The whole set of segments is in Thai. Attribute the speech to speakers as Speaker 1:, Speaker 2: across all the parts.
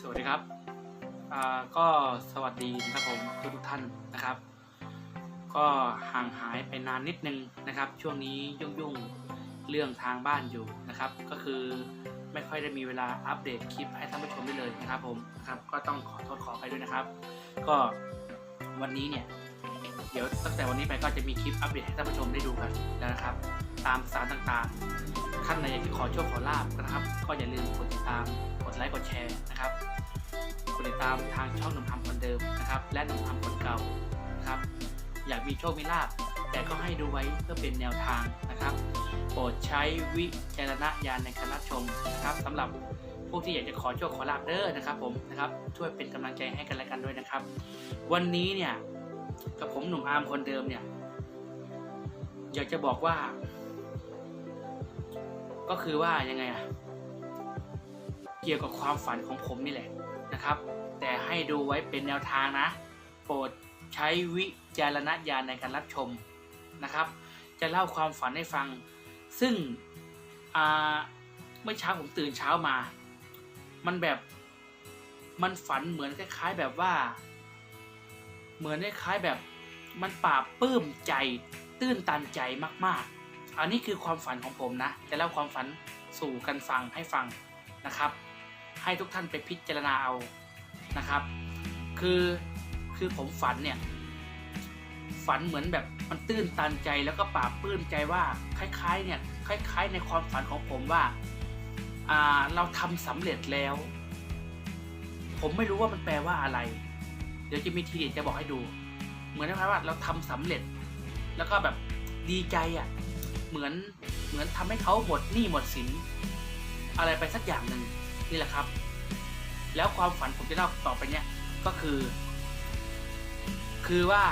Speaker 1: สวัสดีครับอ่าก็สวัสดีนะครับผมทุกท่านนะครับ ก็ห่างหายไปนานนิดนึงนะครับ ช่วงนี้ยุ่งๆเรื่องทางบ้านอยู่นะครับ ก็คือไม่ค่อยได้มีเวลาอัปเดตคลิปให้ท่านผู้ชมได้เลยนะครับผมนะครับก็ต้องขอโทษขอไปด้วยนะครับ ก็วันนี้เนี่ยเดี๋ยวตั้งแต่วันนี้ไปก็จะมีคลิปอัปเดตให้ท่านผู้ชมได้ดูกันแล้วนะครับ ตามสารต่างๆท่านใดอยากจะขอโชคขอลาบนะครับ ก็อย่าลืมกดติดตาม ดไลค์กดแชร์นะครับกดติดตามทางช่องหนุ่มทำคนเดิมนะครับ และหนุ่มทำคนเก่านะครับ อยากมีโชคมีลาบแต่ก็ให้ดูไว้เพื่อเป็นแนวทางนะครับ โปรดใช้วิจารณญาณในการรับชมนะครับสำหรับผู้ที่อยากจะขอโชคขอลาบเด้อนะครับ ผมนะครับช่วยเป็นกำลังใจให้กันและกันด้วยนะครับ วันนี้เนี่ยกับผมหนุ่มอาร์มคนเดิมเนี่ย อยากจะบอกว่า ก็คือว่ายังไงอะ เกี่ยวกับความฝันของผมนี่แหละนะครับ แต่ให้ดูไว้เป็นแนวทางนะ โปรดใช้วิจารณญาณในการรับชมนะครับ จะเล่าความฝันให้ฟัง ซึ่งเมื่อเช้าผมตื่นเช้ามา มันแบบมันฝันเหมือนคล้ายๆแบบว่า เหมือนคล้ายๆแบบมันปราบปลื้มใจ ตื้นตันใจมากๆ อันนี้คือความฝันของผมนะ จะเล่าความฝันสู่กันฟังให้ฟังนะครับ ให้ทุกท่านไปพิจารณาเอานะครับ คือคือผมฝันเนี่ย ฝันเหมือนแบบมันตื้นตันใจแล้วก็ปราบปลื้มใจว่าคล้ายๆเนี่ยคล้าย ๆ ในความฝันของผมว่าอ่าเราทำสำเร็จแล้ว ผมไม่รู้ว่ามันแปลว่าอะไร เดี๋ยวจะมีทีเด็ดจะบอกให้ดู เหมือนนะครับว่าเราทำสำเร็จ แล้วก็แบบดีใจอะ เหมือนเหมือนทำให้เขาหมดหนี้หมดสินอะไรไปสักอย่างหนึ่ง นี่แหละครับ แล้วความฝันผมจะเล่าต่อไปเนี่ยก็คือ คือว่า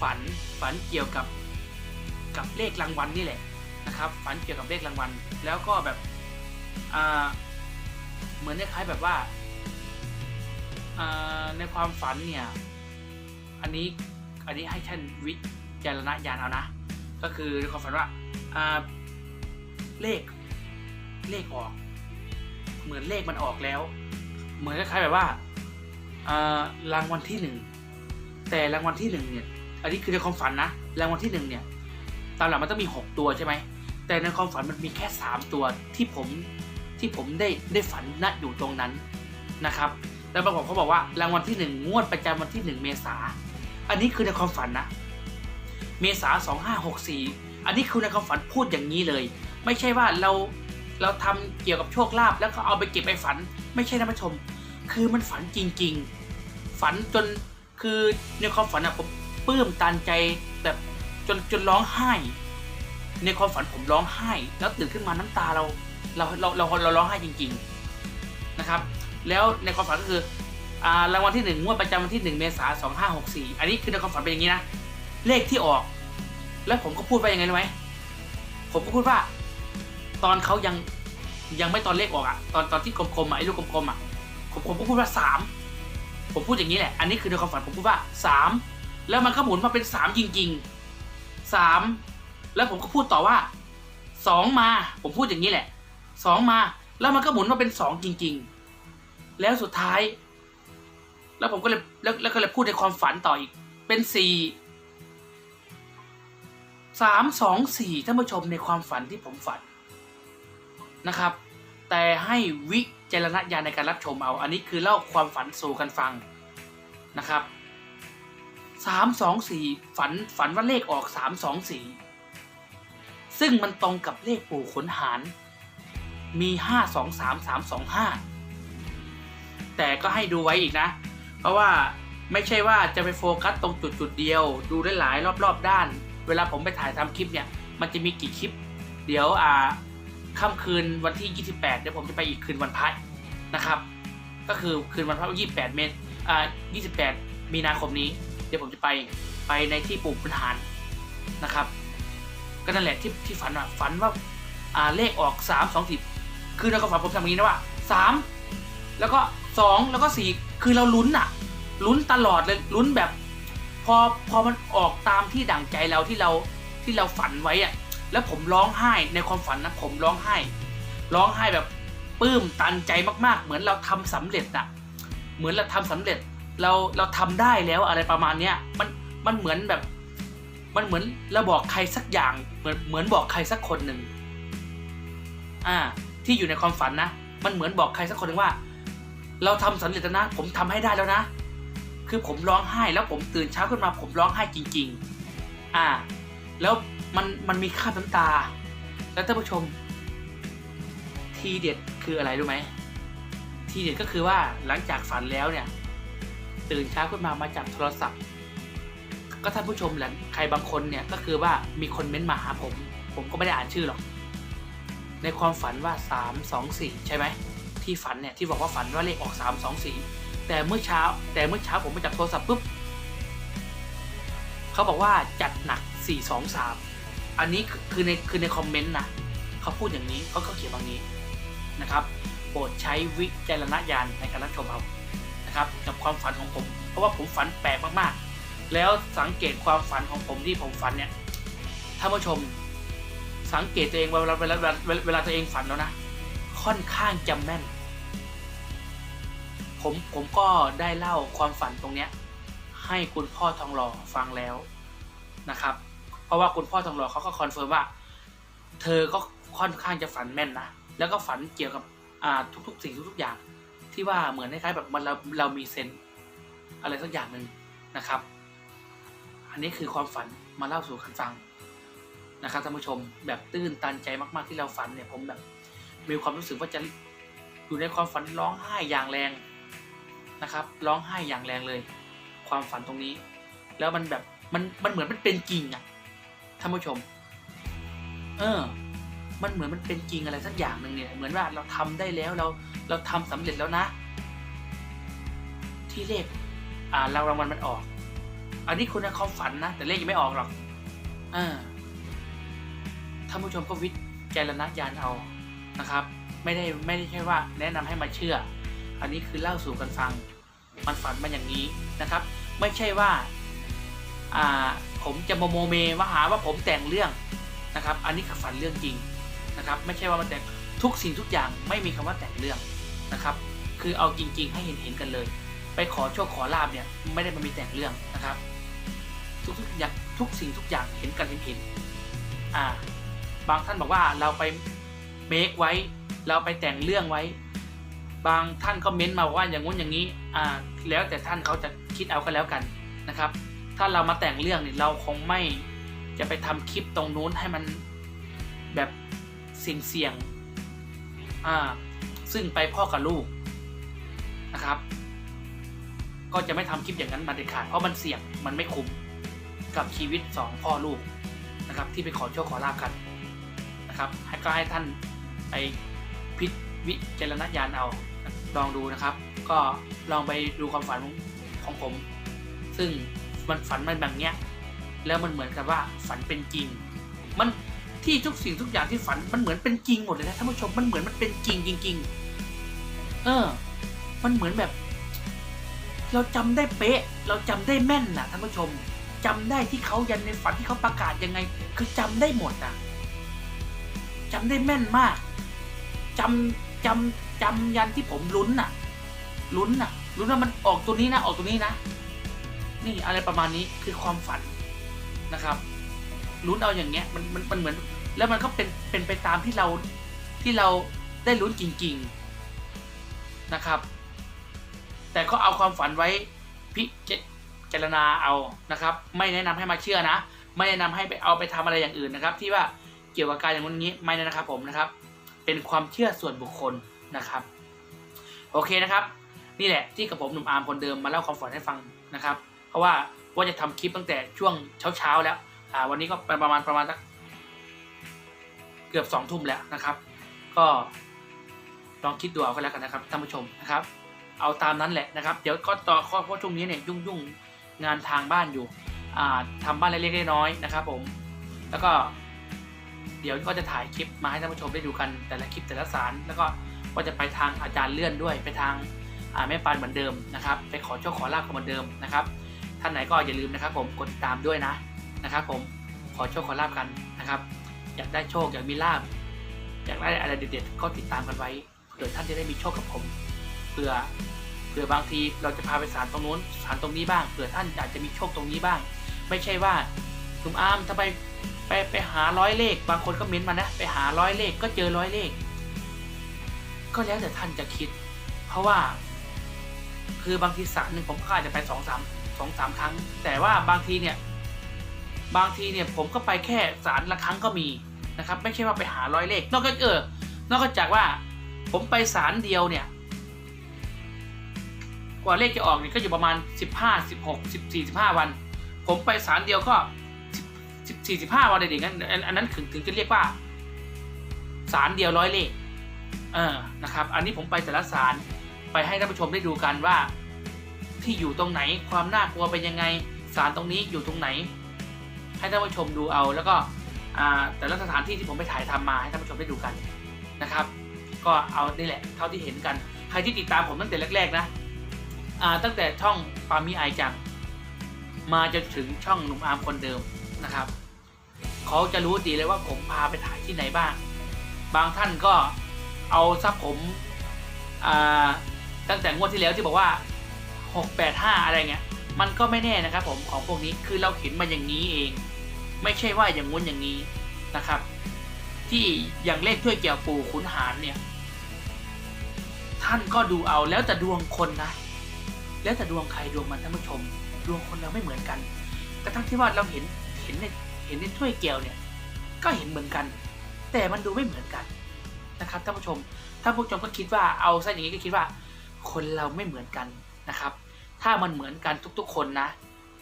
Speaker 1: ฝันฝันเกี่ยวกับกับเลขรางวัลนี่แหละนะครับ ฝันเกี่ยวกับเลขรางวัล แล้วก็แบบอ่าเหมือนคล้ายๆแบบว่าอ่าในความฝันเนี่ย อันนี้อันนี้ให้ท่านวิจารณญาณเอานะ ก็คือในความฝันว่าอ่าเลขเลขออก เหมือนเลขมันออกแล้ว เหมือนคล้ายๆแบบว่าารางวัลที่หนึ่งแต่รางวัลที่หนึ่งเนี่ย อันนี้คือในความฝันนะรางวัลที่หนึ่งเนี่ยตามหลักมันต้องมีหกตัวใช่ไหมแต่ในความฝันมันมีแค่สามตัวที่ผมที่ผมได้ได้ฝันณอยู่ตรงนั้นนะครับ แล้วปรากฏเขาบอกว่ารางวัลที่หนึ่งงวดประจำวันที่หนึ่งเมษาอันนี้คือในความฝันนะเมษาสองห้าหกสี่อันนี้คือในความฝันพูดอย่างนี้เลย ไม่ใช่ว่าเรา เราทำเกี่ยวกับโชคลาภแล้วก็เอาไปเก็บไปฝัน ไม่ใช่นะผู้ชม คือมันฝันจริง ๆ ฝันจนคือในความฝันอะผมปลื้มตันใจแบบจนจนร้องไห้ ในความฝันผมร้องไห้ แล้วตื่นขึ้นมาน้ำตาเราเราเราเราเราร้องไห้จริง ๆนะครับ แล้วในความฝันก็คือรางวัลที่หนึ่งวดประจำวันที่หนึ่งเมษายนสองห้าหกสี่อันนี้คือในความฝันเป็นอย่างนี้นะ เลขที่ออก แล้วผมก็พูดไปยังไงรู้ไหมผมก็พูดว่า ตอนเขายังยังไม่ตอนเลขออกอะตอนตอนที่กลมๆอะไอ้ลูกกลมๆอะผมผมก็พูดว่าสามผมพูดอย่างนี้แหละ อันนี้คือในความฝันผมพูดว่าสามแล้วมันก็หมุนมาเป็นสามจริงๆสามแล้วผมก็พูดต่อว่าสองมา ผมพูดอย่างนี้แหละสองมา แล้วมันก็หมุนมาเป็นสองจริง ๆ แล้วสุดท้าย แล้วผมก็เลยแล้วแล้วก็เลยพูดในความฝันต่ออีก เป็นสี่สามสองสี่ท่านผู้ชมในความฝันที่ผมฝัน นะครับ แต่ให้วิจารณญาณในการรับชมเอา อันนี้คือเล่าความฝันสู่กันฟังนะครับสามสองสี่ฝันฝันว่าเลขออกสามสองสี่ซึ่งมันตรงกับเลขปู่ขนหาร มีห้าสองสามสามสองห้าแต่ก็ให้ดูไว้อีกนะ เพราะว่าไม่ใช่ว่าจะไปโฟกัสตรงจุดจุดเดียว ดูได้หลายรอบๆด้าน เวลาผมไปถ่ายทำคลิปเนี่ย มันจะมีกี่คลิป เดี๋ยวอ่า ค่ำคืนวันที่ 28 เดี๋ยวผมจะไปอีกคืนวันพระนะครับ ก็คือคืนวันพระ28 เมษอ่า28 มีนาคมนี้ เดี๋ยวผมจะไปไปในที่ปู่พุนหารนะครับ ก็นั่นแหละที่ที่ฝันว่าฝันว่าอ่าเลขออก3 2 10คือในความฝันผมทำอย่างนี้นะว่า 3 แล้วก็ 2 แล้วก็ 4 คือเราลุ้นอะลุ้นตลอดเลยลุ้นแบบ พอพอมันออกตามที่ดั่งใจเราที่เราที่เราฝันไว้อะ แล้วผมร้องไห้ในความฝันนะผมร้องไห้ ร้องไห้แบบปลื้มตันใจมากๆ เหมือนเราทำสำเร็จอะเหมือนเราทำสำเร็จเราเราทำได้แล้วอะไรประมาณเนี้ยมันมันเหมือนแบบ มันเหมือนเราบอกใครสักอย่างเหมือนเหมือนบอกใครสักคนหนึ่งอ่า ที่อยู่ในความฝันนะ มันเหมือนบอกใครสักคนหนึ่งว่า เราทำสำเร็จแล้วนะ ผมทำให้ได้แล้วนะ คือผมร้องไห้แล้วผมตื่นเช้าขึ้นมาผมร้องไห้จริง ๆ อ่า แล้ว มันมันมีคราบน้ำตา แล้วท่านผู้ชม ทีเด็ดคืออะไรรู้ไหม ทีเด็ดก็คือว่าหลังจากฝันแล้วเนี่ย ตื่นเช้าขึ้นมามาจับโทรศัพท์ ก็ท่านผู้ชมแหละใครบางคนเนี่ยก็คือว่ามีคนเม้นต์มาหาผม ผมก็ไม่ได้อ่านชื่อหรอก ในความฝันว่าสามสองสี่ใช่ไหมที่ฝันเนี่ยที่บอกว่าฝันว่าเลขออกสามสองสี่แต่เมื่อเช้า แต่เมื่อเช้าผมไปจับโทรศัพท์ปุ๊บเขาบอกว่าจัดหนักสี่สองสาม อันนี้คือในคือในคอมเมนต์นะเขาพูดอย่างนี้เขาเขาเขียนแบบนี้นะครับโปรดใช้วิจารณญาณในการรับชมเอานะครับ กับความฝันของผม เพราะว่าผมฝันแปลกมากๆ แล้วสังเกตความฝันของผมที่ผมฝันเนี่ยท่านผู้ชมสังเกตตัวเองเวลาเวลาเวลาเวลาตัวเองฝันแล้วนะ ค่อนข้างจำแม่น ผมผมก็ได้เล่าความฝันตรงเนี้ยให้คุณพ่อทองหล่อฟังแล้วนะครับ ราะว่าคุณพ่อทองหล่อเขาก็คอนเฟิร์มว่า เธอก็ค่อนข้างจะฝันแม่นนะ แล้วก็ฝันเกี่ยวกับอ่าทุกๆสิ่งทุกๆอย่าง ที่ว่าเหมือนคล้ายๆแบบมันเราเรามีเซนอะไรสักอย่างหนึ่งนะครับ อันนี้คือความฝันมาเล่าสู่กันฟังนะครับท่านผู้ชมแบบตื้นตันใจมากๆที่เราฝันเนี่ยผมแบบ มีความรู้สึกว่าจะอยู่ในความฝันร้องไห้อย่างแรงนะครับร้องไห้อย่างแรงเลย ความฝันตรงนี้ แล้วมันแบบมันมันเหมือนมันเป็นจริงอะ ท่านผู้ชม เออ มันเหมือนมันเป็นจริงอะไรสักอย่างหนึ่งเนี่ย เหมือนว่าเราทำได้แล้วเราเราทำสำเร็จแล้วนะ ที่เลข อ่า เรารางวัลมันออก อันนี้คุณในควาฝันนะแต่เลขยังไม่ออกหรอกเออท่านผู้ชมก็วิจารณญาณเอานะครับ ไม่ได้ไม่ได้ใช่ว่า แนะนำให้มาเชื่อ อันนี้คือเล่าสู่กันฟัง มันฝันมาอย่างนี้นะครับ ไม่ใช่ว่า อ่า ผมจะมาโมเมว่าหาว่าผมแต่งเรื่องนะครับ อันนี้คือฝันเรื่องจริงนะครับ ไม่ใช่ว่ามันแต่งทุกสิ่งทุกอย่างไม่มีคำว่าแต่งเรื่องนะครับ คือเอาจริง ๆ ให้เห็นเห็นกันเลย ไปขอโชคขอลาบเนี่ยไม่ได้มามีแต่งเรื่องนะครับ ทุกๆอย่างทุกสิ่งทุกอย่างเห็นกันเห็นเห็นอ่า บางท่านบอกว่าเราไปเมคไว้ เราไปแต่งเรื่องไว้ บางท่านก็เม้นต์มาว่าอย่างงู้นอย่างนี้อ่าแล้วแต่ท่านเขาจะคิดเอาก็แล้วกันนะครับ ถ้าเรามาแต่งเรื่องเนี่ยเราคงไม่จะไปทำคลิปตรงนู้นให้มันแบบเสี่ยงเสี่ยงๆอ่าซึ่งไปพ่อกับลูกนะครับ ก็จะไม่ทำคลิปอย่างนั้นมาเด็ดขาดเพราะมันเสี่ยงมันไม่คุ้มกับชีวิตสองพ่อลูกนะครับ ที่ไปขอโชคขอลาบกันนะครับ ให้ก็ให้ท่านไปพิวิจารณญาณเอาลองดูนะครับ ก็ลองไปดูความฝันของผม ซึ่ง มันฝันมันแบบเนี้ยแล้วมันเหมือนกับว่าฝันเป็นจริง มันที่ทุกสิ่งทุกอย่างที่ฝันมันเหมือนเป็นจริงหมดเลยนะท่านผู้ชมมันเหมือนมันเป็นจริงจริง ๆ เออ มันเหมือนแบบ เราจำได้เป๊ะ เราจำได้แม่นนะท่านผู้ชมจำได้ที่เขายันในฝันที่เขาประกาศยังไง คือจำได้หมดอะจำได้แม่นมากจำจำจำยันที่ผมลุ้นน่ะ ลุ้นน่ะลุ้นว่ามันออกตัวนี้นะออกตัวนี้นะ นี่อะไรประมาณนี้คือความฝันนะครับลุ้นเอาอย่างเงี้ยมันมันมันเหมือน แล้วมันก็เป็นเป็นไปตามที่เราที่เราได้ลุ้นจริง ๆนะครับ แต่ก็เอาความฝันไว้พิจารณาเอานะครับ ไม่แนะนำให้มาเชื่อนะ ไม่แนะนำให้ไปเอาไปทำอะไรอย่างอื่นนะครับ ที่ว่าเกี่ยวกับการอย่างนี้ไม่นะครับผมนะครับ เป็นความเชื่อส่วนบุคคลนะครับ โอเคนะครับ นี่แหละที่กับผมหนุ่มอาร์มคนเดิมมาเล่าความฝันให้ฟังนะครับ เพราะว่าว่าจะทำคลิปตั้งแต่ช่วงเช้าๆแล้วอ่าวันนี้ก็ประมาณประมาณสักเกือบสองทุ่มแล้วนะครับ ก็ลองคิดดูเอาก็แล้วกันนะครับท่านผู้ชมนะครับ เอาตามนั้นแหละนะครับ เดี๋ยวก็ต่อข้อเพราะช่วงนี้เนี่ยยุ่งยุ่งงานทางบ้านอยู่อ่าทำบ้านเล็กๆน้อยๆนะครับผมแล้วก็เดี๋ยวก็จะถ่ายคลิปมาให้ท่านผู้ชมได้ดูกันแต่ละคลิปแต่ละสาร แล้วก็ว่าจะไปทางอาจารย์เลื่อนด้วย ไปทางอ่าแม่ปานเหมือนเดิมนะครับ ไปขอโชคขอลาบกับเหมือนเดิมนะครับ ท่านไหนก็อย่าลืมนะครับผมกดติดตามด้วยนะนะครับผมขอโชคขอลาบกันนะครับ อยากได้โชคอยากมีลาบอยากได้อะไรเด็ดๆก็ติดตามกันไว้เผื่อท่านจะได้มีโชคกับผมเผื่อเผื่อบางทีเราจะพาไปศาลตรงนู้นศาลตรงนี้บ้างเผื่อท่านอาจจะมีโชคตรงนี้บ้าง ไม่ใช่ว่าหนุ่มอาร์มทำไมไปไปหาร้อยเลข บางคนก็เม้นต์มานะ ไปหาร้อยเลขก็เจอร้อยเลข ก็แล้วแต่ท่านจะคิด เพราะว่า คือบางทีสารหนึ่งผมก็อาจจะไปสองสาม สองสามครั้ง แต่ว่าบางทีเนี่ยบางทีเนี่ยผมก็ไปแค่สารละครั้งก็มีนะครับ ไม่ใช่ว่าไปหาร้อยเลข นอกจากเออนอกจากว่าผมไปสารเดียวเนี่ย กว่าเลขจะออกเนี่ยก็อยู่ประมาณสิบห้าสิบหกสิบสี่สิบห้าวัน ผมไปสารเดียวก็สิบสี่สิบห้าวันเลยดิงั้นอันอันนั้นถึงถึงจะเรียกว่าสารเดียวร้อยเลขเออนะครับ อันนี้ผมไปแต่ละสารไปให้ท่านผู้ชมได้ดูกันว่า ที่อยู่ตรงไหนความน่ากลัวเป็นยังไงสารตรงนี้อยู่ตรงไหน ให้ท่านผู้ชมดูเอา แล้วก็แต่ละสถานที่ที่ผมไปถ่ายทำมาให้ท่านผู้ชมได้ดูกันนะครับ ก็เอานี่แหละเท่าที่เห็นกันใครที่ติดตามผมตั้งแต่แรก ๆ นะตั้งแต่ช่องปามีไอจังมาจนถึงช่องหนุ่มอาร์มคนเดิมนะครับเขาจะรู้ดีเลยว่าผมพาไปถ่ายที่ไหนบ้าง บางท่านก็เอาซับผมตั้งแต่งวดที่แล้วที่บอกว่า 685 อะไรเงี้ย มันก็ไม่แน่นะครับผมของพวกนี้คือเราเห็นมาอย่างนี้เอง ไม่ใช่ว่าอย่างงู้นอย่างนี้นะครับ ที่อย่างเลขถ้วยแก้วปูขุนหารเนี่ย ท่านก็ดูเอาแล้วแต่ดวงคนนะ แล้วแต่ดวงใครดวงมันท่านผู้ชม ดวงคนเราไม่เหมือนกัน กระทั่งที่ว่าเราเห็นเห็นในเห็นในถ้วยแก้วเนี่ย ก็เห็นเหมือนกัน แต่มันดูไม่เหมือนกันนะครับท่านผู้ชมท่านผู้ชมก็คิดว่าเอาซะอย่างนี้ก็คิดว่า คนเราไม่เหมือนกัน นะครับ ถ้ามันเหมือนกันทุกๆ คนนะ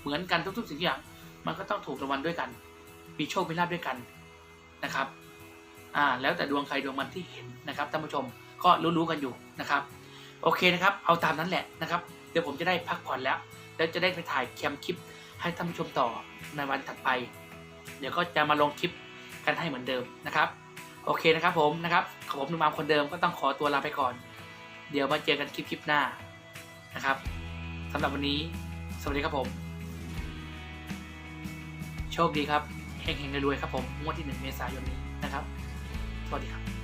Speaker 1: เหมือนกันทุกๆ สิ่งทุกอย่าง มันก็ต้องถูกรางวัลด้วยกัน มีโชคมีลาภด้วยกันนะครับ อ่า แล้วแต่ดวงใครดวงมันที่เห็นนะครับท่านผู้ชม ก็รู้ๆกันอยู่นะครับ โอเคนะครับ เอาตามนั้นแหละนะครับ เดี๋ยวผมจะได้พักผ่อนแล้ว แล้วจะได้ไปถ่ายแคมคลิปให้ท่านผู้ชมต่อในวันถัดไป เดี๋ยวก็จะมาลงคลิปกันให้เหมือนเดิมนะครับ โอเคนะครับผมนะครับขอผมนุ่มอามคนเดิมก็ต้องขอตัวลาไปก่อน เดี๋ยวมาเจอกันคลิปคลิปหน้า นะครับสำหรับวันนี้ สวัสดีครับผม โชคดีครับเฮงเฮงรวยครับผมงวดที่ 1 เมษายนนี้นะครับ สวัสดีครับ